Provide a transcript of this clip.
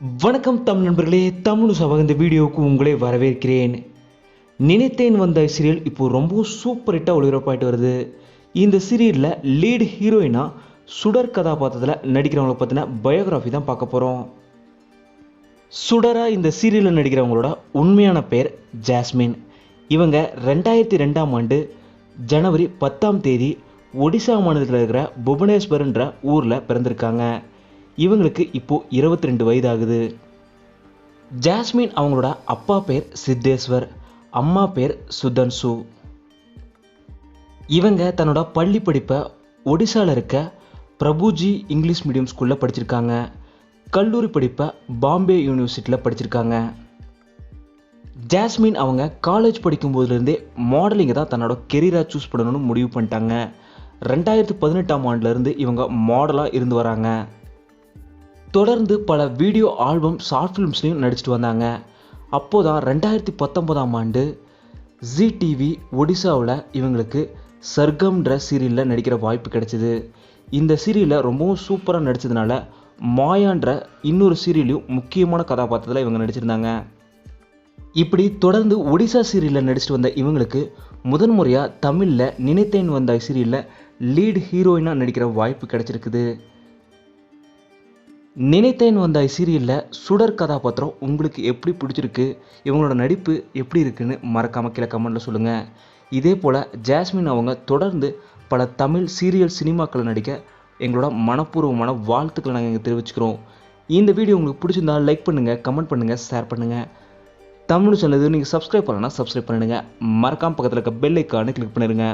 வணக்கம் தமிழ் நண்பர்களே தமிழ் சபக இந்த வீடியோவுக்கு உங்களை வரவேற்கிறேன். நினைத்தேன் வந்த சீரியல் இப்போ ரொம்ப சூப்பர் ஹிட்டாக ஒளிபரப்பாயிட்டு வருது. இந்த சீரியலில் லீடு ஹீரோயினாக சுடர் கதாபாத்திரத்தில் நடிக்கிறவங்கள பற்றின பயோகிராஃபி தான் பார்க்க போகிறோம் சுடராக இந்த சீரியலில் நடிக்கிறவங்களோட உண்மையான பேர் ஜாஸ்மின். இவங்க ரெண்டாயிரத்தி ரெண்டாம் ஆண்டு ஜனவரி பத்தாம் தேதி ஒடிசா மாநிலத்தில் இருக்கிற புவனேஸ்வர்ன்ற ஊரில் பிறந்திருக்காங்க. இவங்களுக்கு இப்போ இருபத்தி ரெண்டு வயதாகுது. ஜாஸ்மின் அவங்களோட அப்பா பேர் சித்தேஸ்வர் அம்மா பேர் சுதன்சு. இவங்க தன்னோட பள்ளி படிப்பை ஒடிசாவில் இருக்க பிரபுஜி இங்கிலீஷ் மீடியம் ஸ்கூலில் படிச்சிருக்காங்க. கல்லூரி படிப்பை பாம்பே யூனிவர்சிட்டியில் படிச்சிருக்காங்க. ஜாஸ்மின் அவங்க காலேஜ் படிக்கும்போதுலேருந்தே மாடலிங்கை தான் தன்னோட கெரியராக சூஸ் பண்ணணும்னு முடிவு பண்ணிட்டாங்க. ரெண்டாயிரத்து பதினெட்டாம் ஆண்டுலேருந்து இவங்க மாடலாக இருந்து வராங்க. தொடர்ந்து பல வீடியோ ஆல்பம் ஷார்ட் ஃபிலிம்ஸ்லையும் நடிச்சிட்டு வந்தாங்க. அப்போ தான் ரெண்டாயிரத்தி பத்தொம்போதாம் ஆண்டு ஜி டிவி ஒடிசாவில் இவங்களுக்கு சர்க்கம்ன்ற சீரியலில் நடிக்கிற வாய்ப்பு கிடைச்சிது. இந்த சீரியலில் ரொம்பவும் சூப்பராக நடித்ததுனால மாயான்ற இன்னொரு சீரியலையும் முக்கியமான கதாபாத்திரத்தில் இவங்க நடிச்சிருந்தாங்க. இப்படி தொடர்ந்து ஒடிசா சீரியலில் நடிச்சிட்டு வந்த இவங்களுக்கு முதன்முறையாக தமிழில் நினைத்தேன் வந்த சீரியலில் லீட் ஹீரோயினாக நடிக்கிற வாய்ப்பு கிடைச்சிருக்குது. நினைத்தேன் வந்த சீரியலில் சுடர் கதாபாத்திரம் உங்களுக்கு எப்படி பிடிச்சிருக்கு இவங்களோட நடிப்பு எப்படி இருக்குன்னு மறக்காமல் கீழே கமெண்ட்டில் சொல்லுங்கள் இதே போல் ஜாஸ்மின் அவங்க தொடர்ந்து பல தமிழ் சீரியல் சினிமாக்களை நடிக்க எங்களோட மனப்பூர்வமான வாழ்த்துக்களை நாங்கள் இங்கே தெரிவிச்சுக்கிறோம். இந்த வீடியோ உங்களுக்கு பிடிச்சிருந்தா லைக் பண்ணுங்கள் கமெண்ட் பண்ணுங்கள் ஷேர் பண்ணுங்கள் தமிழ் சொன்னது நீங்கள் சப்ஸ்கிரைப் பண்ணலன்னா சப்ஸ்கிரைப் பண்ணிடுங்க. மறக்காமல் பக்கத்தில் இருக்க பெல் ஐக்கானு கிளிக் பண்ணிடுங்க.